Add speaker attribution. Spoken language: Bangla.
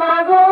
Speaker 1: মাগো